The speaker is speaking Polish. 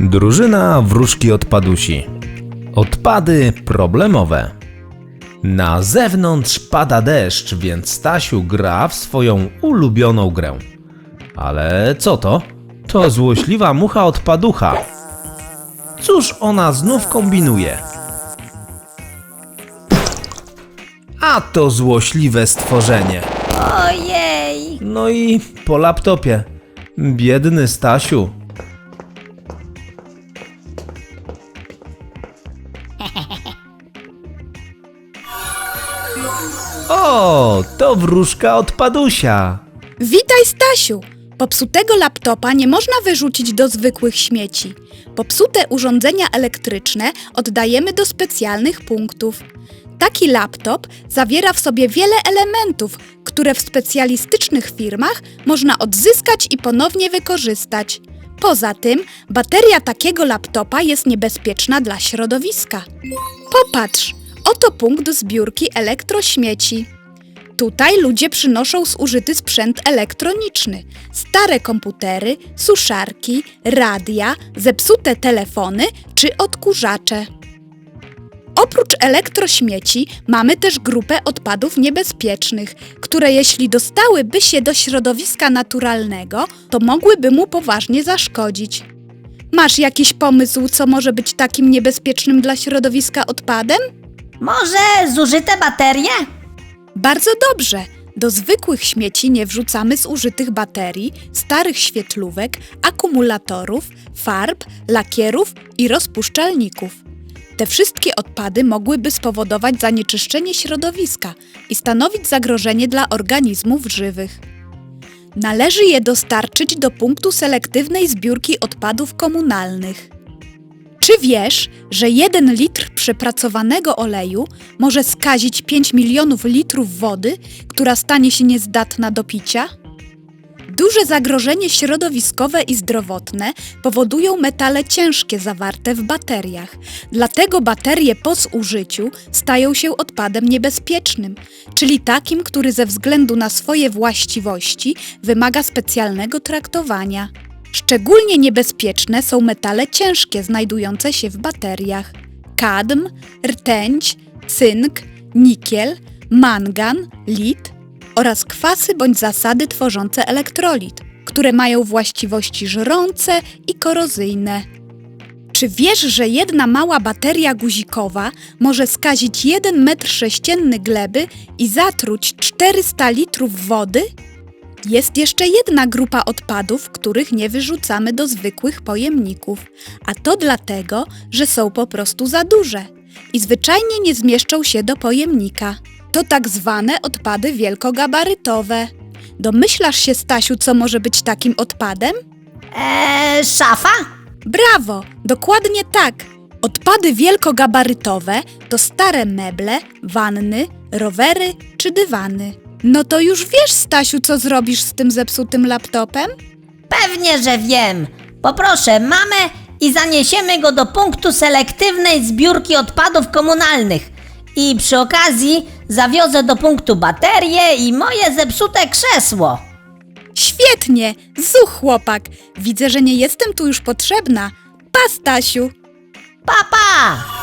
Drużyna wróżki odpadusi. Odpady problemowe. Na zewnątrz pada deszcz, więc Stasiu gra w swoją ulubioną grę. Ale co to? To złośliwa mucha odpaducha. Cóż ona znów kombinuje? A to złośliwe stworzenie. Ojej! No i po laptopie. Biedny Stasiu. O, to wróżka od padusia. Witaj, Stasiu! Popsutego laptopa nie można wyrzucić do zwykłych śmieci. Popsute urządzenia elektryczne oddajemy do specjalnych punktów. Taki laptop zawiera w sobie wiele elementów, które w specjalistycznych firmach można odzyskać i ponownie wykorzystać. Poza tym, bateria takiego laptopa jest niebezpieczna dla środowiska. Popatrz, oto punkt zbiórki elektrośmieci. Tutaj ludzie przynoszą zużyty sprzęt elektroniczny, stare komputery, suszarki, radia, zepsute telefony czy odkurzacze. Oprócz elektrośmieci mamy też grupę odpadów niebezpiecznych, które jeśli dostałyby się do środowiska naturalnego, to mogłyby mu poważnie zaszkodzić. Masz jakiś pomysł, co może być takim niebezpiecznym dla środowiska odpadem? Może zużyte baterie? Bardzo dobrze. Do zwykłych śmieci nie wrzucamy zużytych baterii, starych świetlówek, akumulatorów, farb, lakierów i rozpuszczalników. Te wszystkie odpady mogłyby spowodować zanieczyszczenie środowiska i stanowić zagrożenie dla organizmów żywych. Należy je dostarczyć do punktu selektywnej zbiórki odpadów komunalnych. Czy wiesz, że 1 litr przepracowanego oleju może skazić 5 milionów litrów wody, która stanie się niezdatna do picia? Duże zagrożenie środowiskowe i zdrowotne powodują metale ciężkie zawarte w bateriach. Dlatego baterie po zużyciu stają się odpadem niebezpiecznym, czyli takim, który ze względu na swoje właściwości wymaga specjalnego traktowania. Szczególnie niebezpieczne są metale ciężkie znajdujące się w bateriach: kadm, rtęć, cynk, nikiel, mangan, lit oraz kwasy bądź zasady tworzące elektrolit, które mają właściwości żrące i korozyjne. Czy wiesz, że jedna mała bateria guzikowa może skazić 1 metr sześcienny gleby i zatruć 400 litrów wody? Jest jeszcze jedna grupa odpadów, których nie wyrzucamy do zwykłych pojemników, a to dlatego, że są po prostu za duże i zwyczajnie nie zmieszczą się do pojemnika. To tak zwane odpady wielkogabarytowe. Domyślasz się, Stasiu, co może być takim odpadem? Eee, szafa? Brawo, dokładnie tak. Odpady wielkogabarytowe to stare meble, wanny, rowery czy dywany. No to już wiesz, Stasiu, co zrobisz z tym zepsutym laptopem? Pewnie, że wiem. Poproszę mamę i zaniesiemy go do punktu selektywnej zbiórki odpadów komunalnych. I przy okazji zawiozę do punktu baterie i moje zepsute krzesło. Świetnie! Zuch, chłopak! Widzę, że nie jestem tu już potrzebna. Pa, Stasiu! Papa! Pa!